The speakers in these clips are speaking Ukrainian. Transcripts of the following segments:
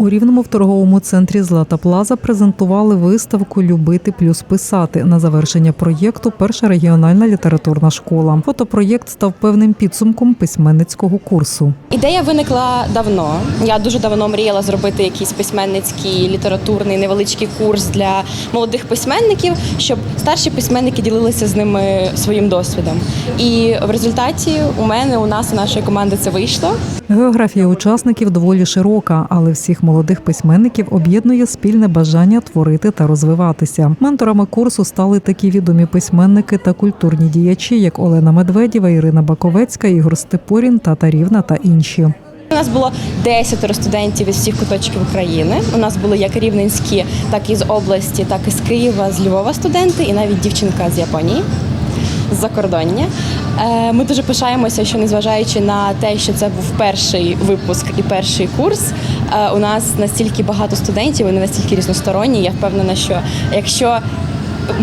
У рівному в торговому центрі Злата Плаза презентували виставку Любити плюс писати на завершення проєкту Перша регіональна літературна школа. Фотопроєкт став певним підсумком письменницького курсу. Ідея виникла давно. Я дуже давно мріяла зробити якийсь письменницький літературний невеличкий курс для молодих письменників, щоб старші письменники ділилися з ними своїм досвідом. І в результаті у мене, у нас, у нашої команди це вийшло. Географія учасників доволі широка, але всіх молодих письменників об'єднує спільне бажання творити та розвиватися. Менторами курсу стали такі відомі письменники та культурні діячі, як Олена Медведєва, Ірина Баковецька, Ігор Степурін, Тата Рівна та інші. У нас було 10 студентів із всіх куточків України. У нас були як рівненські, так і з області, так і з Києва, з Львова студенти, і навіть дівчинка з Японії. з закордоння. Е, Ми дуже пишаємося, що незважаючи на те, що це був перший випуск і перший курс, е, у нас настільки багато студентів, вони настільки різносторонні. Я впевнена, що якщо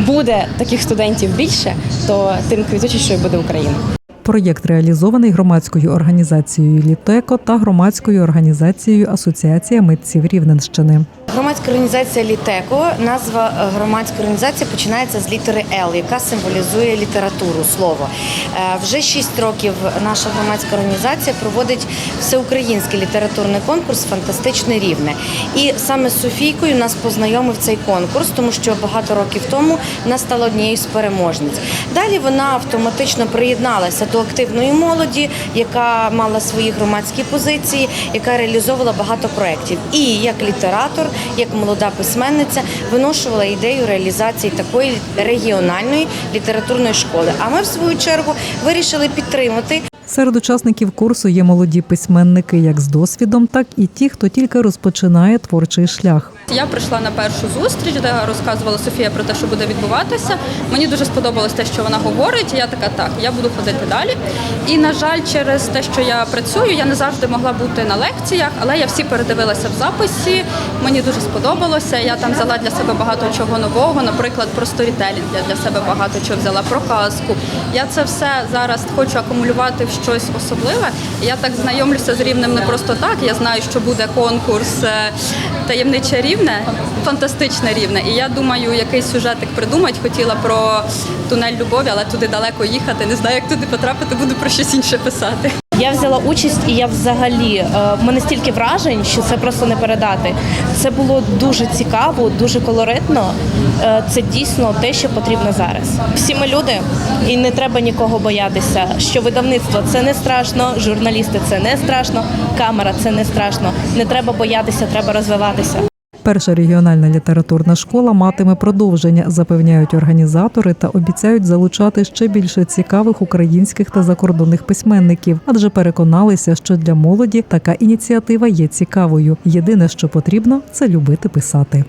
буде таких студентів більше, то тим квітучішою буде Україна. Проєкт реалізований громадською організацією Літеко та громадською організацією Асоціація митців Рівненщини. Громадська організація Літеко. Назва е, громадської організації починається з літери Л, яка символізує літературу, слово. Е, Вже шість років наша громадська організація проводить всеукраїнський літературний конкурс Фантастичне рівне. І саме з Софійкою нас познайомив цей конкурс, тому що багато років тому вона стала однією з переможниць. Далі вона автоматично приєдналася до активної молоді, яка мала свої громадські позиції, яка реалізовувала багато проєктів. І як літератор, як молода письменниця, виношувала ідею реалізації такої регіональної літературної школи. А ми, в свою чергу, вирішили підтримати Серед учасників курсу є молоді письменники як з досвідом, так і ті, хто тільки розпочинає творчий шлях. Я прийшла на першу зустріч, де розказувала Софія про те, що буде відбуватися. Мені дуже сподобалось те, що вона говорить. Я така, так, я буду ходити далі. І на жаль, через те, що я працюю, я не завжди могла бути на лекціях, але я всі передивилася в записі. Мені дуже сподобалося. Я там взяла для себе багато чого нового. Наприклад, про сторітелінг я для себе багато чого взяла про казку. Я це все зараз хочу акумулювати в щось особливе. Я так знайомлюся з рівнем не просто так. Я знаю, що буде конкурс е, таємниче рівне, фантастичне рівне. І я думаю, який сюжетик придумать. Хотіла про тунель любові, але туди далеко їхати. Не знаю, як туди потрапити, буду про щось інше писати. Я взяла участь, і я взагалі е, в мене стільки вражень, що це просто не передати. Це було дуже цікаво, дуже колоритно. Е, Це дійсно те, що потрібно зараз. Всі ми люди, і не треба нікого боятися. Що видавництво це не страшно, журналісти це не страшно, камера це не страшно. Не треба боятися, треба розвиватися. Перша регіональна літературна школа матиме продовження, запевняють організатори та обіцяють залучати ще більше цікавих українських та закордонних письменників, адже переконалися, що для молоді така ініціатива є цікавою. Єдине, що потрібно, це любити писати.